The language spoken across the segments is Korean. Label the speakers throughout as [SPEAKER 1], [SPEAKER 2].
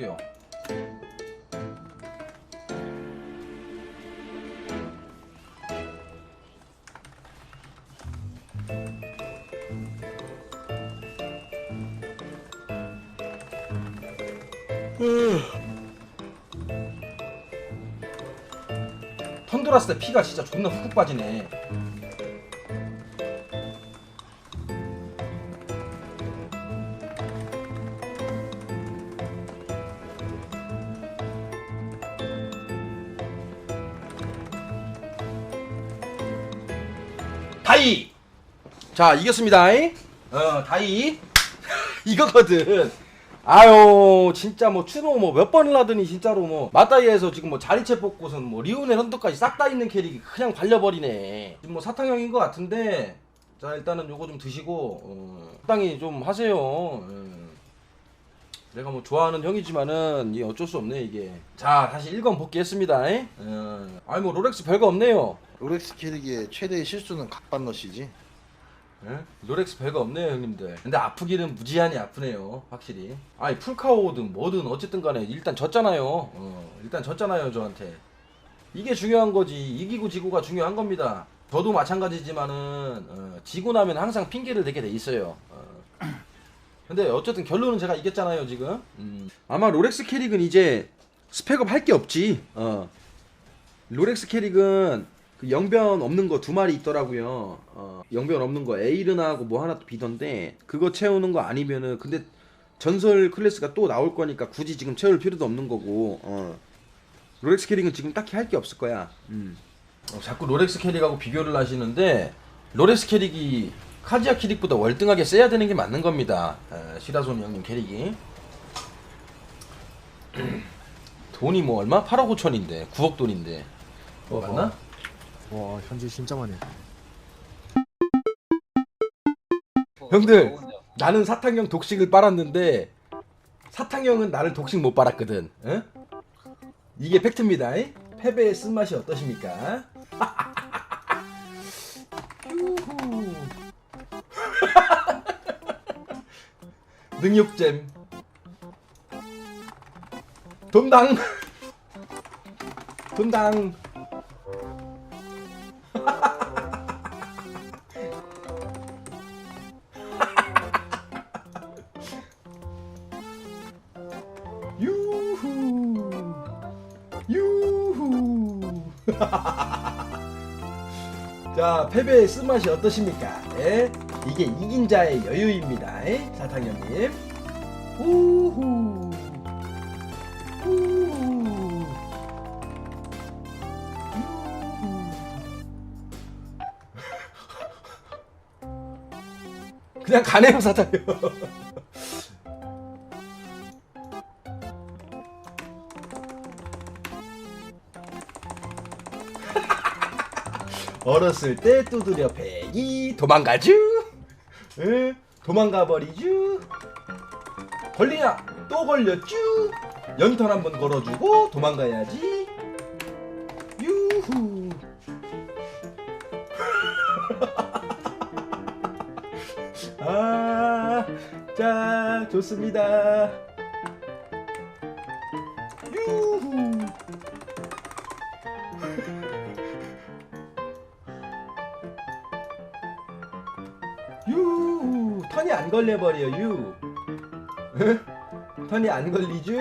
[SPEAKER 1] 볼게요. 턴 돌았을 때 피가 진짜 존나 훅훅 빠지네. 다이. 자 이겼습니다. 어 다이. 이거거든. 아유 진짜 뭐 추노 뭐몇 번을 하더니 진짜로 뭐 맞다이에서 지금 뭐 자리채 뽑고선 뭐 리오넬 헌터까지 싹 다 있는 캐릭이 그냥 발려버리네 지금 뭐 사탕형인 것 같은데 자 일단은 요거 좀 드시고 어, 적당히 좀 하세요 음. 내가 뭐 좋아하는 형이지만은 이게 어쩔 수 없네 이게 자 다시 1권 복귀했습니다 어, 아니 뭐 롤렉스 별거 없네요
[SPEAKER 2] 롤렉스 캐릭의 최대의 실수는 각반넛이지.
[SPEAKER 1] 예? 롤렉스 별거 없네요 형님들 근데 아프기는 무지한히 아프네요 확실히 아니 풀카오든 뭐든 어쨌든 간에 일단 졌잖아요 어, 일단 졌잖아요 저한테 이게 중요한 거지 이기고 지고가 중요한 겁니다 저도 마찬가지지만은 어, 지고 나면 항상 핑계를 대게 돼 있어요 어. 근데 어쨌든 결론은 제가 이겼잖아요 지금 음. 아마 롤렉스 캐릭은 이제 스펙업 할 게 없지 어. 롤렉스 캐릭은 그 영변 없는 거 두 마리 있더라고요. 어, 영변 없는 거 에이른하고 뭐 하나 또 비던데 그거 채우는 거 아니면은 근데 전설 클래스가 또 나올 거니까 굳이 지금 채울 필요도 없는 거고. 어. 롤렉스 캐릭은 지금 딱히 할 게 없을 거야. 음. 어, 자꾸 롤렉스 캐릭하고 비교를 하시는데 롤렉스 캐릭이 카지아 캐릭보다 월등하게 세야 되는 게 맞는 겁니다. 에, 시라소니 형님 캐릭이. 돈이 뭐 얼마? 8억 5천인데 9억 돈인데. 어, 맞나?
[SPEAKER 3] 와 현질 진짜 많네
[SPEAKER 1] 형들 나는 사탕형 독식을 빨았는데 사탕형은 나를 독식 못 빨았거든. 응? 이게 팩트입니다. 이? 패배의 쓴맛이 어떠십니까? 능욕잼 돈당 돈당 자 패배의 쓴맛이 어떠십니까? 예? 이게 이긴 자의 여유입니다 예? 사탕형님 우후 우후. 그냥 가네요 사탕형 어렸을 때 두드려 패기. 도망가쥬 에? 도망가 버리쥬 걸리냐? 또 걸렸쥬. 연턴 한번 걸어주고 도망가야지. 유후. 아 자 좋습니다 유 턴이 안 걸려버려 유 에? 턴이 안 걸리죠?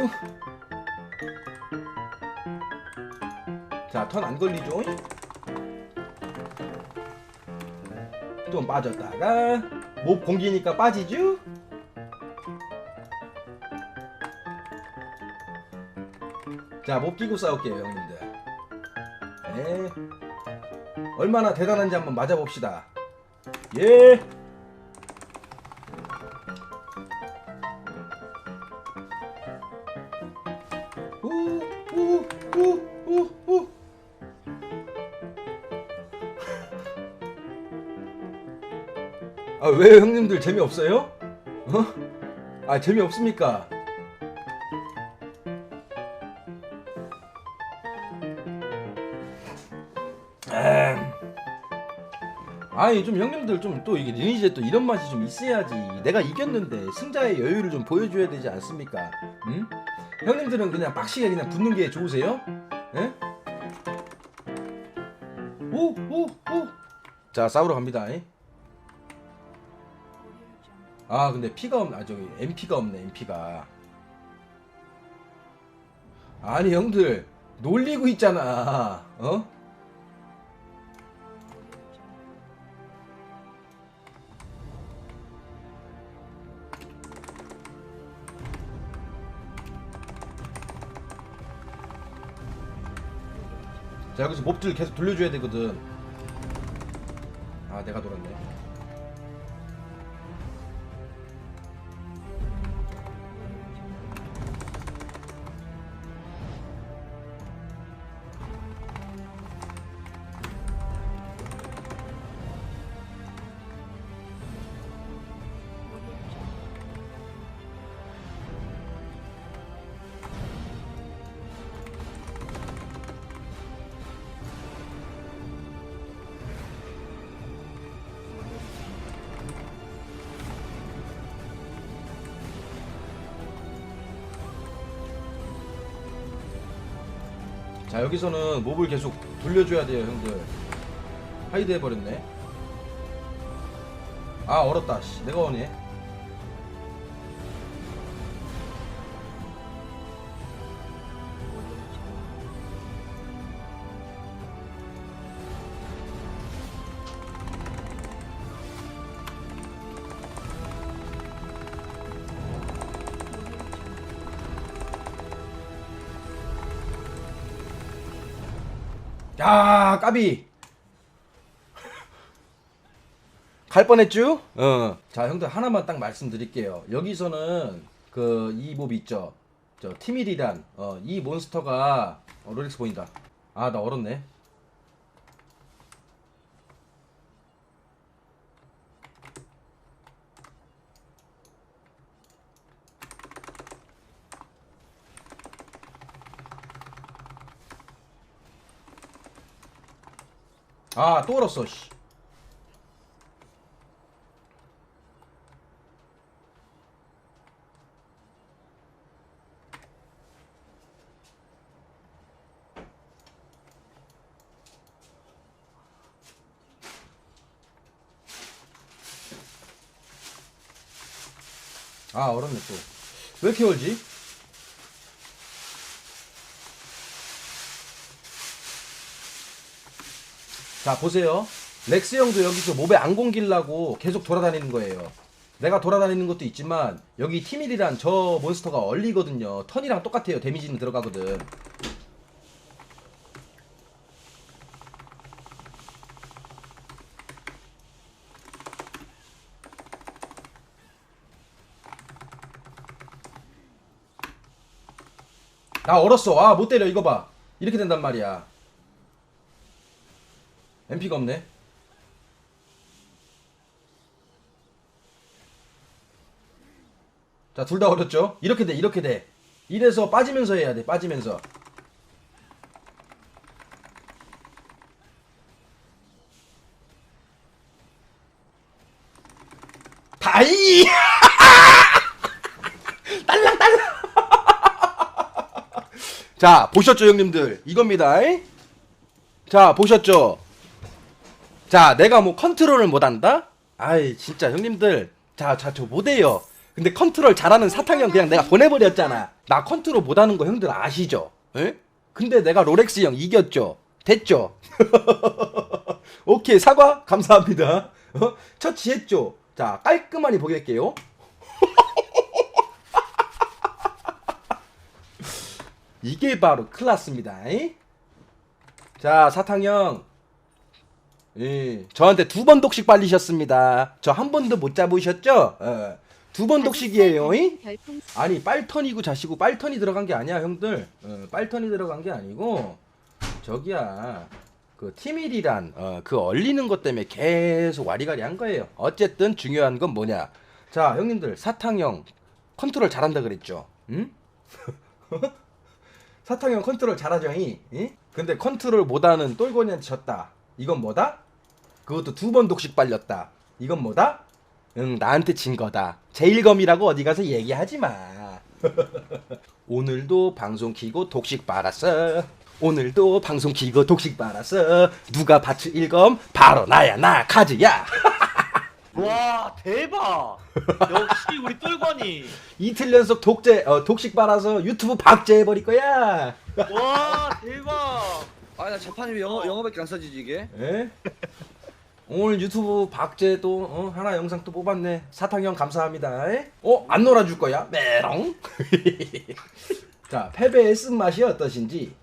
[SPEAKER 1] 자 턴 안 걸리죠? 좀 빠졌다가 목 공기니까 빠지죠? 자못 끼고 싸울게요 형님들 네 얼마나 대단한지 한번 맞아봅시다 예 우우우우우 아왜 형님들 재미없어요? 어? 아 재미없습니까? 엠. 아니 좀 형님들 좀 또 이게 리니지에 또 이런 맛이 좀 있어야지 내가 이겼는데 승자의 여유를 좀 보여줘야 되지 않습니까? 응? 형님들은 그냥 빡시게 그냥 붙는 게 좋으세요? 예? 오, 오, 오. 자, 싸우러 갑니다. 이. 아, 근데 피가 없, 아 저기 MP가 없네, MP가. 아니 형들 놀리고 있잖아. 어? 자 여기서 몹들 계속 돌려줘야 되거든. 아 내가 돌았네. 자 여기서는 몹을 계속 돌려줘야 돼요 형들. 하이드 해버렸네. 아 얼었다 씨. 내가 원해 야 까비. 갈 뻔했죠? 어. 자 형들 하나만 딱 말씀드릴게요. 여기서는 그 이 몹 있죠. 저 티밀이란 어, 이 몬스터가 어, 롤렉스 보인다. 아 나 얼었네 아 또 얼었어 씨. 아 얼었네 또 왜 이렇게 얼지? 자 보세요. 렉스 형도 여기서 몹에 안 공길라고 계속 돌아다니는 거예요. 내가 돌아다니는 것도 있지만 여기 티밀이란 저 몬스터가 얼리거든요. 턴이랑 똑같아요. 데미지는 들어가거든. 나 얼었어. 아 못 때려. 이거 봐. 이렇게 된단 말이야 MP가 없네. 자, 둘 다 어렸죠? 이렇게 돼, 이렇게 돼. 이래서 빠지면서 해야 돼, 빠지면서. 다이! 딸랑딸랑! 자, 보셨죠, 형님들? 이겁니다. 이? 자, 보셨죠? 자, 내가 뭐 컨트롤을 못한다? 아이, 진짜 형님들. 자, 자, 저 못해요. 근데 컨트롤 잘하는 사탕형 그냥 내가 보내버렸잖아. 나 컨트롤 못하는 거 형들 아시죠? 에? 근데 내가 롤렉스 형 이겼죠? 됐죠? 오케이, 사과? 감사합니다. 어? 처치했죠? 자, 깔끔하니 보겠게요. 이게 바로 클라스입니다. 이? 자, 사탕형. 예, 저한테 두 번 독식 빨리셨습니다. 저 한 번도 못 잡으셨죠? 어, 두번 독식이에요. 이?
[SPEAKER 4] 별풍
[SPEAKER 1] 아니 빨턴이고 자시고 빨턴이 들어간 게 아니야 형들 어, 빨턴이 들어간 게 아니고 저기야 그 티밀이란 어, 그 얼리는 것 때문에 계속 와리가리 한 거예요 어쨌든 중요한 건 뭐냐 자 형님들 사탕형 컨트롤 잘한다 그랬죠 응? 사탕형 컨트롤 잘하죠 이? 응? 근데 컨트롤 못하는 똘고니한테 졌다 이건 뭐다? 그것도 두 번 독식 빨렸다 이건 뭐다? 응 나한테 진 거다 제일검이라고 어디 가서 얘기하지 마 오늘도 방송 키고 독식 빨았어. 오늘도 방송 키고 독식 빨았어. 누가 밭을 읽검? 바로 나야 나 카즈야.
[SPEAKER 4] 와 대박 역시 우리 똘관이
[SPEAKER 1] 이틀 연속 독재 어, 독식 빨아서 유튜브 박제해 버릴 거야.
[SPEAKER 4] 와 대박
[SPEAKER 5] 아나 자판이 왜 영어 영어밖에 안 써지지 이게?
[SPEAKER 1] 예? 오늘 유튜브 박제도 어, 하나 영상 또 뽑았네. 사탕형 감사합니다. 에? 어? 안 놀아줄 거야? 메롱? 자, 패배의 쓴맛이 어떠신지